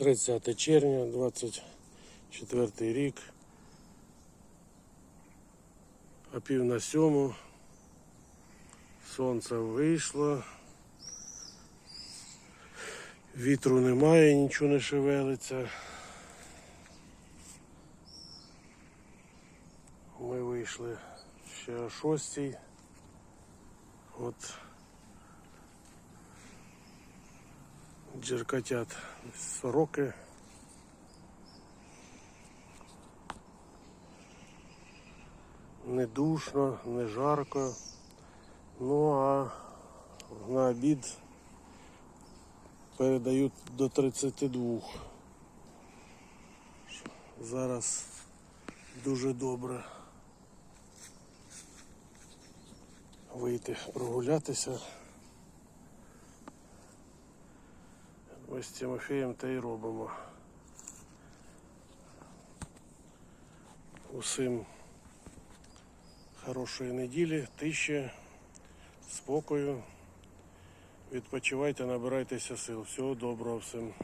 30 червня, 24 рік. А пів на сьому. Сонце вийшло. Вітру немає, нічого не шевелиться. Ми вийшли ще о шостій. От джеркотят сороки. Не душно, не жарко. Ну а на обід передають до 32. Зараз дуже добре вийти прогулятися. Ось з Тимофієм те й робимо. Усім хорошої неділі, тиші, спокою. Відпочивайте, набирайтеся сил. Всього доброго всім.